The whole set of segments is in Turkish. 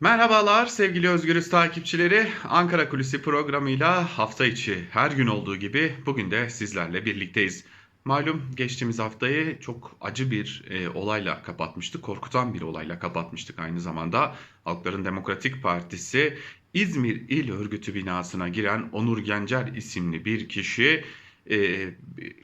Merhabalar sevgili Özgürüz takipçileri. Ankara Kulisi programıyla hafta içi her gün olduğu gibi bugün de sizlerle birlikteyiz. Malum geçtiğimiz haftayı çok acı bir e, olayla kapatmıştık. Korkutan bir olayla kapatmıştık aynı zamanda. Halkların Demokratik Partisi İzmir İl Örgütü binasına giren Onur Gencer isimli bir kişi e,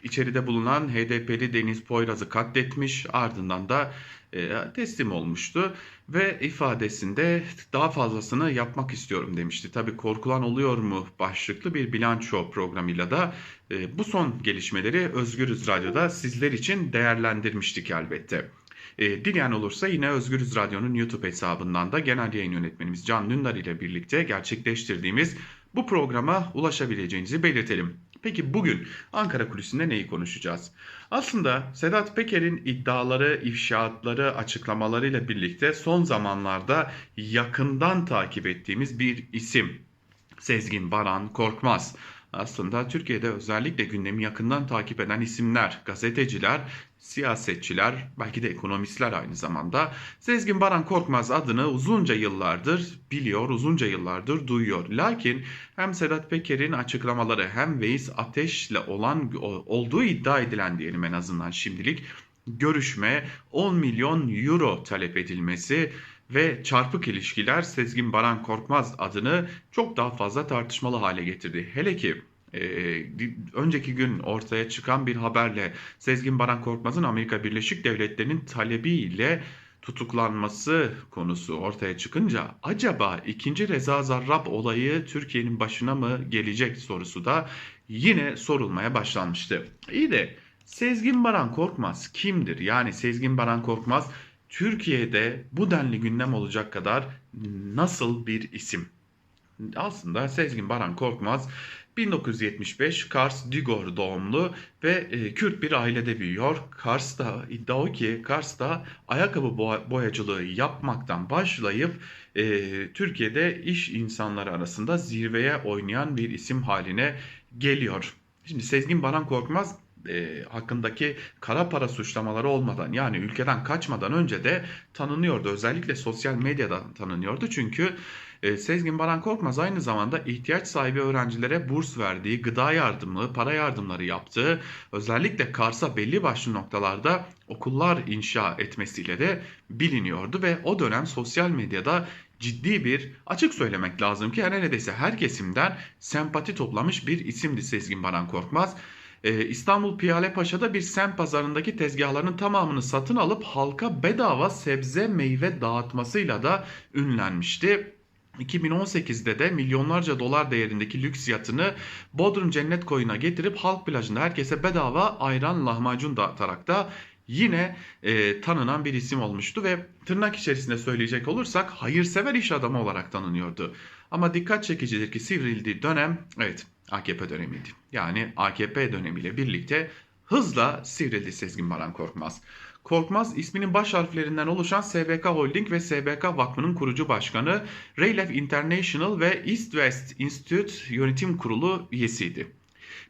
içeride bulunan HDP'li Deniz Poyraz'ı katletmiş ardından da e, teslim olmuştu ve ifadesinde daha fazlasını yapmak istiyorum demişti. Tabii korkulan oluyor mu başlıklı bir bilanço programıyla da e, bu son gelişmeleri Özgürüz Radyo'da sizler için değerlendirmiştik elbette. E, dileyen olursa yine Özgürüz Radyo'nun YouTube hesabından da genel yayın yönetmenimiz Can Dündar ile birlikte gerçekleştirdiğimiz bu programa ulaşabileceğinizi belirtelim. Peki bugün Ankara Kulisi'nde neyi konuşacağız? Aslında Sedat Peker'in iddiaları, ifşaatları, açıklamalarıyla birlikte son zamanlarda yakından takip ettiğimiz bir isim. Sezgin Baran Korkmaz. Aslında Türkiye'de özellikle gündemi yakından takip eden isimler, gazeteciler, siyasetçiler, belki de ekonomistler aynı zamanda Sezgin Baran Korkmaz adını uzunca yıllardır biliyor, uzunca yıllardır duyuyor. Lakin hem Sedat Peker'in açıklamaları hem Veys Ateş'le olan olduğu iddia edilen diyelim en azından şimdilik görüşme 10 milyon euro talep edilmesi ve çarpık ilişkiler Sezgin Baran Korkmaz adını çok daha fazla tartışmalı hale getirdi. Hele ki e, önceki gün ortaya çıkan bir haberle Sezgin Baran Korkmaz'ın Amerika Birleşik Devletleri'nin talebiyle tutuklanması konusu ortaya çıkınca acaba ikinci Reza Zarrab olayı Türkiye'nin başına mı gelecek sorusu da yine sorulmaya başlanmıştı. İyi de Sezgin Baran Korkmaz kimdir? Yani Sezgin Baran Korkmaz Türkiye'de bu denli gündem olacak kadar nasıl bir isim? Aslında Sezgin Baran Korkmaz 1975 Kars Digor doğumlu ve e, Kürt bir ailede büyüyor. Kars'ta iddia o ki Kars'ta ayakkabı boyacılığı yapmaktan başlayıp e, Türkiye'de iş insanları arasında zirveye oynayan bir isim haline geliyor. Şimdi Sezgin Baran Korkmaz e, hakkındaki kara para suçlamaları olmadan yani ülkeden kaçmadan önce de tanınıyordu. Özellikle sosyal medyadan tanınıyordu. Çünkü e, Sezgin Baran Korkmaz aynı zamanda ihtiyaç sahibi öğrencilere burs verdiği, gıda yardımı, para yardımları yaptığı, özellikle Kars'a belli başlı noktalarda okullar inşa etmesiyle de biliniyordu ve o dönem sosyal medyada ciddi bir açık söylemek lazım ki yani neredeyse her kesimden sempati toplamış bir isimdi Sezgin Baran Korkmaz. Ee, İstanbul Piyale Paşa'da bir sem pazarındaki tezgahların tamamını satın alıp halka bedava sebze meyve dağıtmasıyla da ünlenmişti. 2018'de de milyonlarca dolar değerindeki lüks yatını Bodrum Cennet Koyu'na getirip halk plajında herkese bedava ayran lahmacun dağıtarak da yine e, tanınan bir isim olmuştu ve tırnak içerisinde söyleyecek olursak hayırsever iş adamı olarak tanınıyordu. Ama dikkat çekicidir ki sivrildiği dönem evet AKP dönemiydi. Yani AKP dönemiyle birlikte hızla sivrildi Sezgin Baran Korkmaz. Korkmaz isminin baş harflerinden oluşan SBK Holding ve SBK Vakfı'nın kurucu başkanı, Raylef International ve East West Institute Yönetim Kurulu üyesiydi.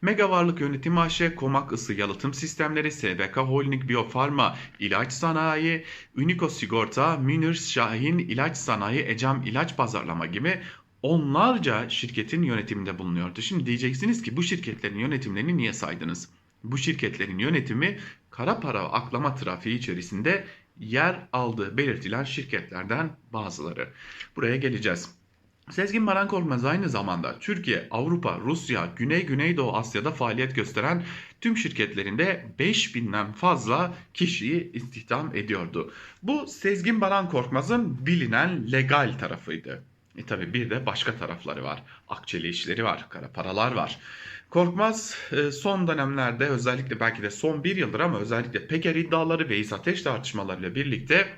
Mega Varlık Yönetimi AŞ, Komak Isı Yalıtım Sistemleri, SBK Holding Biofarma İlaç Sanayi, Unico Sigorta, Münir Şahin İlaç Sanayi, Ecem İlaç Pazarlama gibi onlarca şirketin yönetiminde bulunuyordu. Şimdi diyeceksiniz ki bu şirketlerin yönetimlerini niye saydınız? Bu şirketlerin yönetimi kara para aklama trafiği içerisinde yer aldığı belirtilen şirketlerden bazıları. Buraya geleceğiz. Sezgin Baran Korkmaz aynı zamanda Türkiye, Avrupa, Rusya, Güney Güneydoğu Asya'da faaliyet gösteren tüm şirketlerinde 5000'den fazla kişiyi istihdam ediyordu. Bu Sezgin Baran Korkmaz'ın bilinen legal tarafıydı. E tabi bir de başka tarafları var. Akçeli işleri var, kara paralar var. Korkmaz e, son dönemlerde özellikle belki de son bir yıldır ama özellikle Peker iddiaları ve İsa Ateş tartışmalarıyla birlikte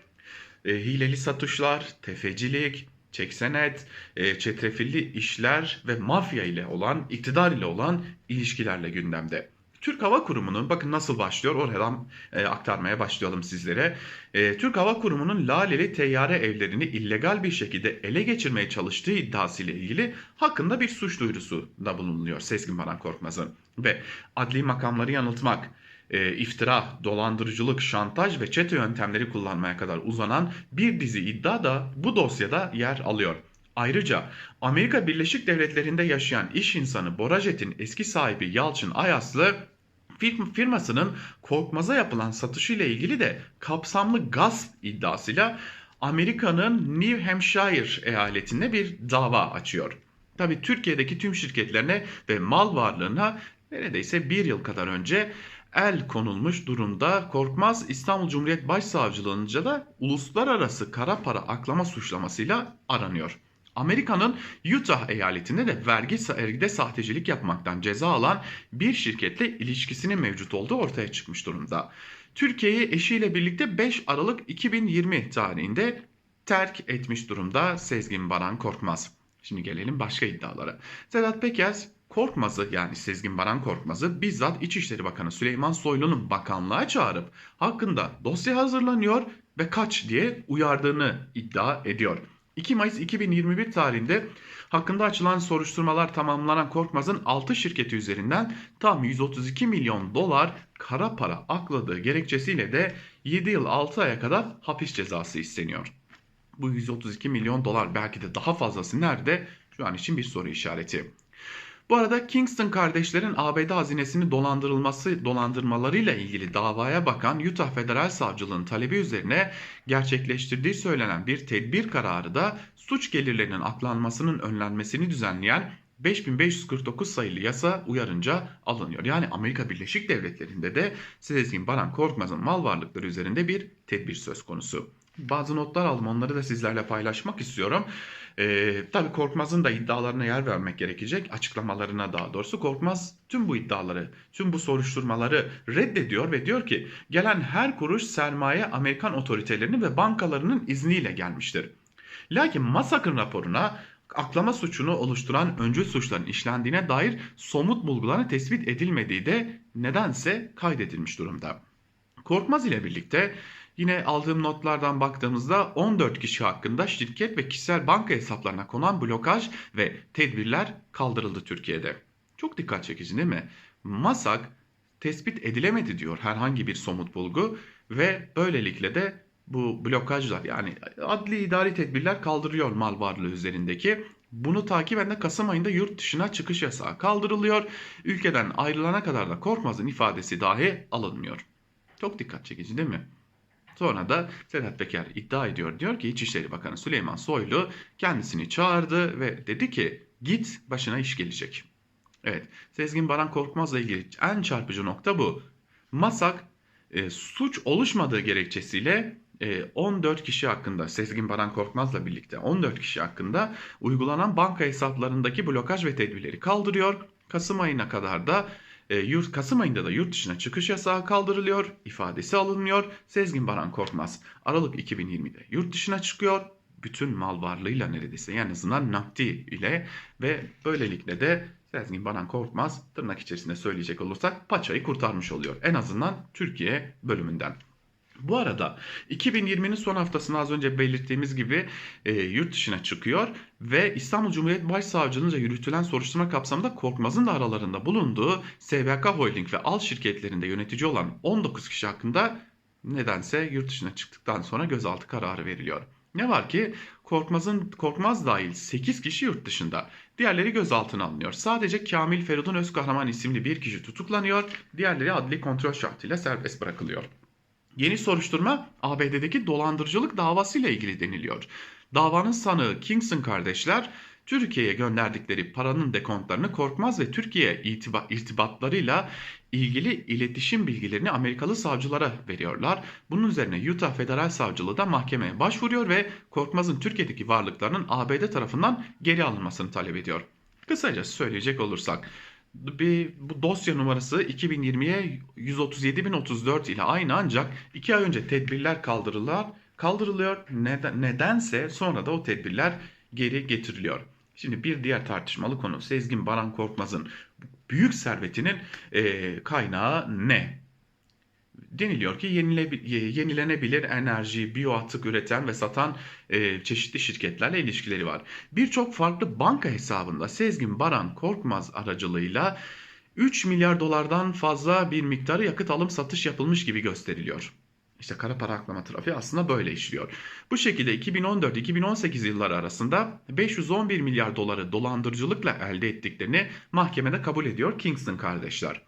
e, hileli satışlar, tefecilik, çeksenet, e, çetrefilli işler ve mafya ile olan, iktidar ile olan ilişkilerle gündemde. Türk Hava Kurumu'nun bakın nasıl başlıyor oradan e, aktarmaya başlayalım sizlere. E, Türk Hava Kurumu'nun Laleli teyyare evlerini illegal bir şekilde ele geçirmeye çalıştığı iddiasıyla ilgili hakkında bir suç duyurusu da bulunuyor Sezgin Baran Korkmaz'ın. Ve adli makamları yanıltmak, e, iftira, dolandırıcılık, şantaj ve çete yöntemleri kullanmaya kadar uzanan bir dizi iddia da bu dosyada yer alıyor. Ayrıca Amerika Birleşik Devletleri'nde yaşayan iş insanı Borajet'in eski sahibi Yalçın Ayaslı firmasının Korkmaz'a yapılan satışıyla ilgili de kapsamlı gasp iddiasıyla Amerika'nın New Hampshire eyaletinde bir dava açıyor. Tabi Türkiye'deki tüm şirketlerine ve mal varlığına neredeyse bir yıl kadar önce el konulmuş durumda. Korkmaz İstanbul Cumhuriyet Başsavcılığınca da uluslararası kara para aklama suçlamasıyla aranıyor. Amerika'nın Utah eyaletinde de vergi vergide sahtecilik yapmaktan ceza alan bir şirketle ilişkisinin mevcut olduğu ortaya çıkmış durumda. Türkiye'yi eşiyle birlikte 5 Aralık 2020 tarihinde terk etmiş durumda Sezgin Baran Korkmaz. Şimdi gelelim başka iddialara. Sedat Peker Korkmaz'ı yani Sezgin Baran Korkmaz'ı bizzat İçişleri Bakanı Süleyman Soylu'nun bakanlığa çağırıp hakkında dosya hazırlanıyor ve kaç diye uyardığını iddia ediyor. 2 Mayıs 2021 tarihinde hakkında açılan soruşturmalar tamamlanan Korkmaz'ın 6 şirketi üzerinden tam 132 milyon dolar kara para akladığı gerekçesiyle de 7 yıl 6 aya kadar hapis cezası isteniyor. Bu 132 milyon dolar belki de daha fazlası nerede? Şu an için bir soru işareti. Bu arada Kingston kardeşlerin ABD hazinesini dolandırılması dolandırmalarıyla ilgili davaya bakan Utah Federal Savcılığı'nın talebi üzerine gerçekleştirdiği söylenen bir tedbir kararı da suç gelirlerinin aklanmasının önlenmesini düzenleyen 5549 sayılı yasa uyarınca alınıyor. Yani Amerika Birleşik Devletleri'nde de Sezgin Baran Korkmaz'ın mal varlıkları üzerinde bir tedbir söz konusu. Bazı notlar aldım onları da sizlerle paylaşmak istiyorum. Ee, tabii Korkmaz'ın da iddialarına yer vermek gerekecek. Açıklamalarına daha doğrusu. Korkmaz tüm bu iddiaları, tüm bu soruşturmaları reddediyor ve diyor ki gelen her kuruş sermaye Amerikan otoritelerinin ve bankalarının izniyle gelmiştir. Lakin Masak'ın raporuna aklama suçunu oluşturan öncül suçların işlendiğine dair somut bulguların tespit edilmediği de nedense kaydedilmiş durumda. Korkmaz ile birlikte Yine aldığım notlardan baktığımızda 14 kişi hakkında şirket ve kişisel banka hesaplarına konan blokaj ve tedbirler kaldırıldı Türkiye'de. Çok dikkat çekici değil mi? Masak tespit edilemedi diyor herhangi bir somut bulgu ve böylelikle de bu blokajlar yani adli idari tedbirler kaldırıyor mal varlığı üzerindeki. Bunu takiben de Kasım ayında yurt dışına çıkış yasağı kaldırılıyor. Ülkeden ayrılana kadar da Korkmaz'ın ifadesi dahi alınmıyor. Çok dikkat çekici değil mi? Sonra da Sedat Peker iddia ediyor. Diyor ki İçişleri Bakanı Süleyman Soylu kendisini çağırdı ve dedi ki git başına iş gelecek. Evet Sezgin Baran Korkmaz'la ilgili en çarpıcı nokta bu. Masak e, suç oluşmadığı gerekçesiyle 14 e, kişi hakkında Sezgin Baran Korkmaz'la birlikte 14 kişi hakkında uygulanan banka hesaplarındaki blokaj ve tedbirleri kaldırıyor. Kasım ayına kadar da yurt, Kasım ayında da yurt dışına çıkış yasağı kaldırılıyor, ifadesi alınmıyor. Sezgin Baran Korkmaz Aralık 2020'de yurt dışına çıkıyor. Bütün mal varlığıyla neredeyse en azından nakdi ile ve böylelikle de Sezgin Baran Korkmaz tırnak içerisinde söyleyecek olursak paçayı kurtarmış oluyor. En azından Türkiye bölümünden. Bu arada 2020'nin son haftasında az önce belirttiğimiz gibi e, yurt dışına çıkıyor ve İstanbul Cumhuriyet Başsavcılığınca yürütülen soruşturma kapsamında Korkmaz'ın da aralarında bulunduğu SBK Holding ve Al şirketlerinde yönetici olan 19 kişi hakkında nedense yurt dışına çıktıktan sonra gözaltı kararı veriliyor. Ne var ki Korkmaz'ın Korkmaz dahil 8 kişi yurt dışında. Diğerleri gözaltına alınıyor. Sadece Kamil Feridun Özkahraman isimli bir kişi tutuklanıyor. Diğerleri adli kontrol şartıyla serbest bırakılıyor. Yeni soruşturma ABD'deki dolandırıcılık davasıyla ilgili deniliyor. Davanın sanığı Kingston kardeşler Türkiye'ye gönderdikleri paranın dekontlarını Korkmaz ve Türkiye itiba, irtibatlarıyla ilgili iletişim bilgilerini Amerikalı savcılara veriyorlar. Bunun üzerine Utah Federal Savcılığı da mahkemeye başvuruyor ve Korkmaz'ın Türkiye'deki varlıklarının ABD tarafından geri alınmasını talep ediyor. Kısaca söyleyecek olursak bir bu dosya numarası 2020'ye 137.034 ile aynı ancak 2 ay önce tedbirler kaldırılıyor. Kaldırılıyor. Neden, nedense sonra da o tedbirler geri getiriliyor. Şimdi bir diğer tartışmalı konu Sezgin Baran Korkmaz'ın büyük servetinin e, kaynağı ne? Deniliyor ki yenilenebilir enerji, bioatık üreten ve satan e, çeşitli şirketlerle ilişkileri var. Birçok farklı banka hesabında Sezgin Baran Korkmaz aracılığıyla 3 milyar dolardan fazla bir miktarı yakıt alım satış yapılmış gibi gösteriliyor. İşte kara para aklama trafiği aslında böyle işliyor. Bu şekilde 2014-2018 yılları arasında 511 milyar doları dolandırıcılıkla elde ettiklerini mahkemede kabul ediyor Kingston kardeşler.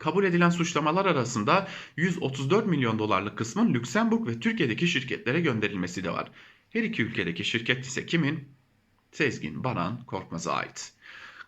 Kabul edilen suçlamalar arasında 134 milyon dolarlık kısmın Lüksemburg ve Türkiye'deki şirketlere gönderilmesi de var. Her iki ülkedeki şirket ise kimin? Sezgin Baran Korkmaz'a ait.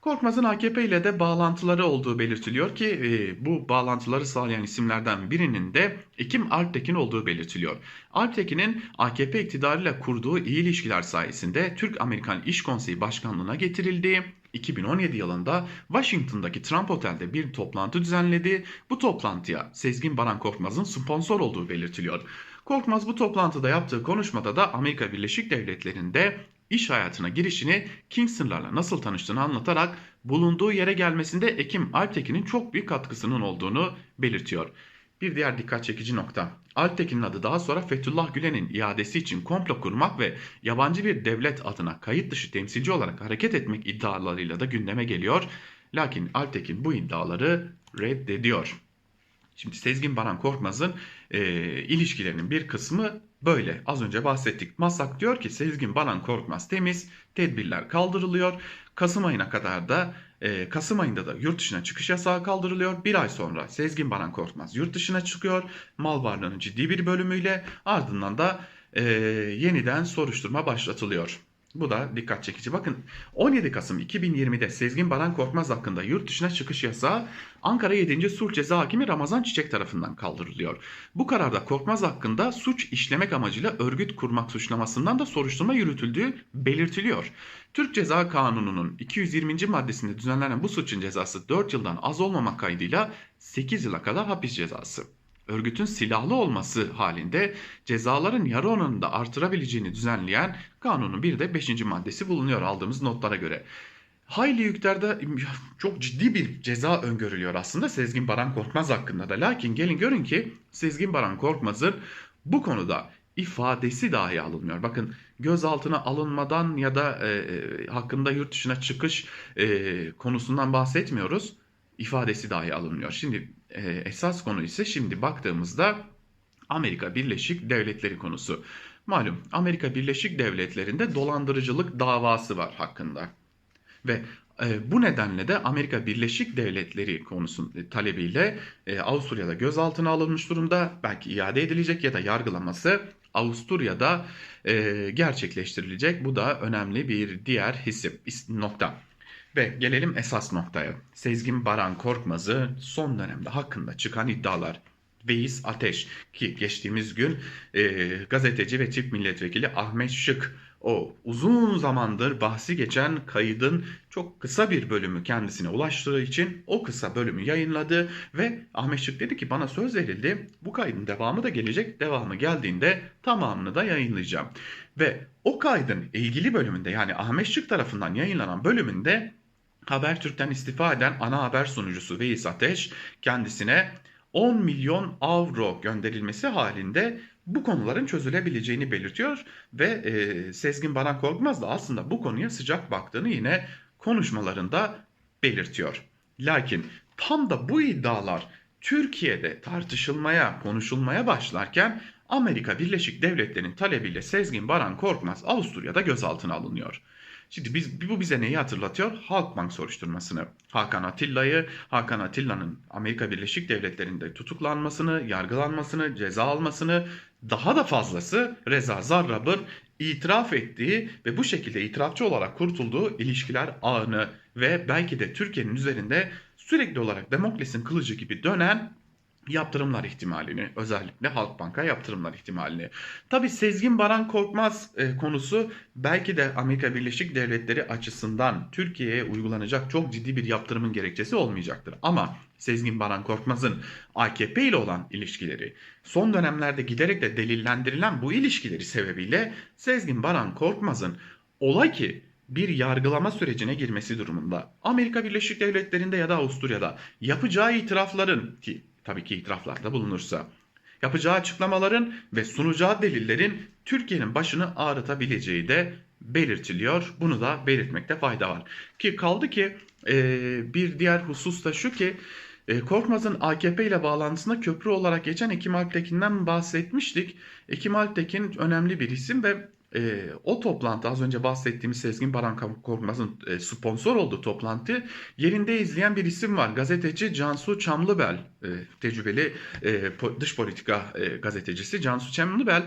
Korkmaz'ın AKP ile de bağlantıları olduğu belirtiliyor ki e, bu bağlantıları sağlayan isimlerden birinin de Ekim Alptekin olduğu belirtiliyor. Alptekin'in AKP iktidarıyla kurduğu iyi ilişkiler sayesinde Türk-Amerikan İş Konseyi Başkanlığı'na getirildiği, 2017 yılında Washington'daki Trump Otel'de bir toplantı düzenledi. Bu toplantıya Sezgin Baran Korkmaz'ın sponsor olduğu belirtiliyor. Korkmaz bu toplantıda yaptığı konuşmada da Amerika Birleşik Devletleri'nde iş hayatına girişini Kingston'larla nasıl tanıştığını anlatarak bulunduğu yere gelmesinde Ekim Alptekin'in çok büyük katkısının olduğunu belirtiyor. Bir diğer dikkat çekici nokta. Alptekin'in adı daha sonra Fethullah Gülen'in iadesi için komplo kurmak ve yabancı bir devlet adına kayıt dışı temsilci olarak hareket etmek iddialarıyla da gündeme geliyor. Lakin Alptekin bu iddiaları reddediyor. Şimdi Sezgin Baran Korkmaz'ın e, ilişkilerinin bir kısmı böyle. Az önce bahsettik. Masak diyor ki Sezgin Baran Korkmaz temiz, tedbirler kaldırılıyor. Kasım ayına kadar da e, Kasım ayında da yurt dışına çıkış yasağı kaldırılıyor. Bir ay sonra Sezgin Baran Korkmaz yurt dışına çıkıyor. Mal varlığının ciddi bir bölümüyle ardından da e, yeniden soruşturma başlatılıyor. Bu da dikkat çekici. Bakın 17 Kasım 2020'de Sezgin Baran Korkmaz hakkında yurt dışına çıkış yasağı Ankara 7. Sulh Ceza Hakimi Ramazan Çiçek tarafından kaldırılıyor. Bu kararda Korkmaz hakkında suç işlemek amacıyla örgüt kurmak suçlamasından da soruşturma yürütüldüğü belirtiliyor. Türk Ceza Kanunu'nun 220. maddesinde düzenlenen bu suçun cezası 4 yıldan az olmamak kaydıyla 8 yıla kadar hapis cezası örgütün silahlı olması halinde cezaların yarı oranında artırabileceğini düzenleyen kanunun bir de 5. maddesi bulunuyor aldığımız notlara göre. Hayli yüklerde çok ciddi bir ceza öngörülüyor aslında Sezgin Baran Korkmaz hakkında da. Lakin gelin görün ki Sezgin Baran Korkmaz'ın bu konuda ifadesi dahi alınmıyor. Bakın gözaltına alınmadan ya da e, e hakkında yurt dışına çıkış e, konusundan bahsetmiyoruz. İfadesi dahi alınmıyor. Şimdi esas konu ise şimdi baktığımızda Amerika Birleşik Devletleri konusu. Malum Amerika Birleşik Devletleri'nde dolandırıcılık davası var hakkında. Ve e, bu nedenle de Amerika Birleşik Devletleri konusun e, talebiyle e, Avusturya'da gözaltına alınmış durumda. Belki iade edilecek ya da yargılaması Avusturya'da gerçekleştirilecek. Bu da önemli bir diğer hissi nokta. Ve gelelim esas noktaya. Sezgin Baran Korkmaz'ı son dönemde hakkında çıkan iddialar. Veys Ateş ki geçtiğimiz gün e, gazeteci ve çift milletvekili Ahmet Şık o uzun zamandır bahsi geçen kaydın çok kısa bir bölümü kendisine ulaştığı için o kısa bölümü yayınladı ve Ahmet Şık dedi ki bana söz verildi bu kaydın devamı da gelecek devamı geldiğinde tamamını da yayınlayacağım. Ve o kaydın ilgili bölümünde yani Ahmet Şık tarafından yayınlanan bölümünde Habertürk'ten istifa eden ana haber sunucusu Veys Ateş kendisine 10 milyon avro gönderilmesi halinde bu konuların çözülebileceğini belirtiyor ve e, Sezgin Baran Korkmaz da aslında bu konuya sıcak baktığını yine konuşmalarında belirtiyor. Lakin tam da bu iddialar Türkiye'de tartışılmaya, konuşulmaya başlarken Amerika Birleşik Devletleri'nin talebiyle Sezgin Baran Korkmaz Avusturya'da gözaltına alınıyor. Şimdi biz, bu bize neyi hatırlatıyor? Halkbank soruşturmasını. Hakan Atilla'yı, Hakan Atilla'nın Amerika Birleşik Devletleri'nde tutuklanmasını, yargılanmasını, ceza almasını, daha da fazlası Reza Zarrab'ın itiraf ettiği ve bu şekilde itirafçı olarak kurtulduğu ilişkiler ağını ve belki de Türkiye'nin üzerinde sürekli olarak Demokles'in kılıcı gibi dönen yaptırımlar ihtimalini özellikle Halkbank'a yaptırımlar ihtimalini. Tabi Sezgin Baran Korkmaz e, konusu belki de Amerika Birleşik Devletleri açısından Türkiye'ye uygulanacak çok ciddi bir yaptırımın gerekçesi olmayacaktır. Ama Sezgin Baran Korkmaz'ın AKP ile olan ilişkileri son dönemlerde giderek de delillendirilen bu ilişkileri sebebiyle Sezgin Baran Korkmaz'ın olay ki bir yargılama sürecine girmesi durumunda Amerika Birleşik Devletleri'nde ya da Avusturya'da yapacağı itirafların ki tabii ki itiraflarda bulunursa yapacağı açıklamaların ve sunacağı delillerin Türkiye'nin başını ağrıtabileceği de belirtiliyor. Bunu da belirtmekte fayda var. Ki kaldı ki e, bir diğer husus da şu ki e, Korkmaz'ın AKP ile bağlantısında köprü olarak geçen Ekim Alptekin'den bahsetmiştik. Ekim Alptekin önemli bir isim ve e, o toplantı az önce bahsettiğimiz Sezgin Baran Korkmaz'ın e, sponsor olduğu toplantı yerinde izleyen bir isim var. Gazeteci Cansu Çamlıbel, e, tecrübeli e, po- dış politika e, gazetecisi Cansu Çamlıbel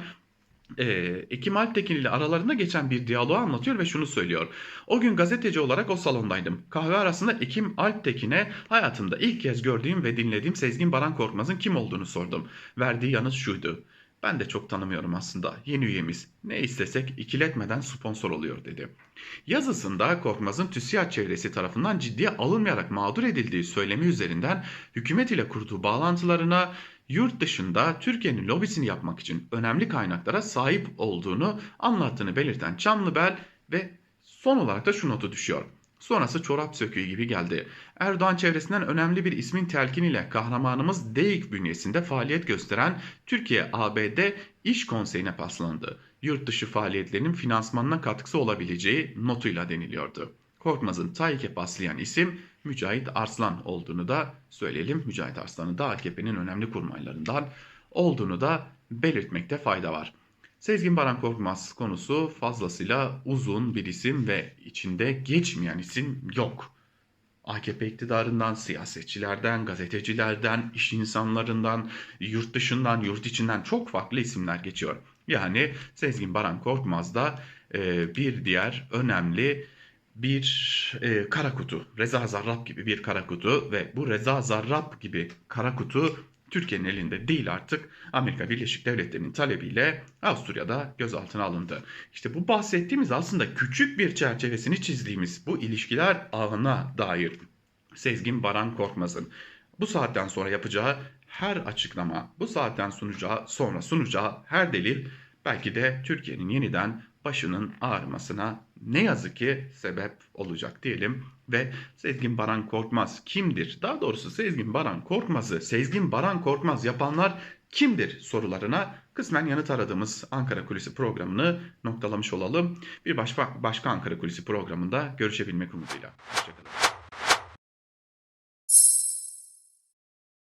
e, Ekim Alptekin ile aralarında geçen bir diyaloğu anlatıyor ve şunu söylüyor. O gün gazeteci olarak o salondaydım. Kahve arasında Ekim Alptekin'e hayatımda ilk kez gördüğüm ve dinlediğim Sezgin Baran Korkmaz'ın kim olduğunu sordum. Verdiği yanıt şuydu. Ben de çok tanımıyorum aslında. Yeni üyemiz. Ne istesek ikiletmeden sponsor oluyor dedi. Yazısında Korkmaz'ın TÜSİAD çevresi tarafından ciddiye alınmayarak mağdur edildiği söylemi üzerinden hükümet ile kurduğu bağlantılarına yurt dışında Türkiye'nin lobisini yapmak için önemli kaynaklara sahip olduğunu anlattığını belirten Çamlıbel ve son olarak da şu notu düşüyor. Sonrası çorap söküğü gibi geldi. Erdoğan çevresinden önemli bir ismin telkiniyle kahramanımız DEİK bünyesinde faaliyet gösteren Türkiye-ABD İş Konseyi'ne paslandı. Yurt dışı faaliyetlerinin finansmanına katkısı olabileceği notuyla deniliyordu. Korkmaz'ın TAİK'e paslayan isim Mücahit Arslan olduğunu da söyleyelim. Mücahit Arslan'ın da AKP'nin önemli kurmaylarından olduğunu da belirtmekte fayda var. Sezgin Baran Korkmaz konusu fazlasıyla uzun bir isim ve içinde geçmeyen isim yok. AKP iktidarından, siyasetçilerden, gazetecilerden, iş insanlarından, yurt dışından, yurt içinden çok farklı isimler geçiyor. Yani Sezgin Baran Korkmaz da e, bir diğer önemli bir e, kara kutu. Reza Zarrab gibi bir kara kutu ve bu Reza Zarrab gibi kara kutu Türkiye'nin elinde değil artık. Amerika Birleşik Devletleri'nin talebiyle Avusturya'da gözaltına alındı. İşte bu bahsettiğimiz aslında küçük bir çerçevesini çizdiğimiz bu ilişkiler ağına dair Sezgin Baran Korkmaz'ın bu saatten sonra yapacağı her açıklama, bu saatten sunacağı, sonra sunacağı her delil belki de Türkiye'nin yeniden başının ağrımasına ne yazık ki sebep olacak diyelim ve Sezgin Baran Korkmaz kimdir? Daha doğrusu Sezgin Baran Korkmaz'ı Sezgin Baran Korkmaz yapanlar kimdir sorularına kısmen yanıt aradığımız Ankara Kulisi programını noktalamış olalım. Bir başka, başka Ankara Kulisi programında görüşebilmek umuduyla. Hoşçakalın.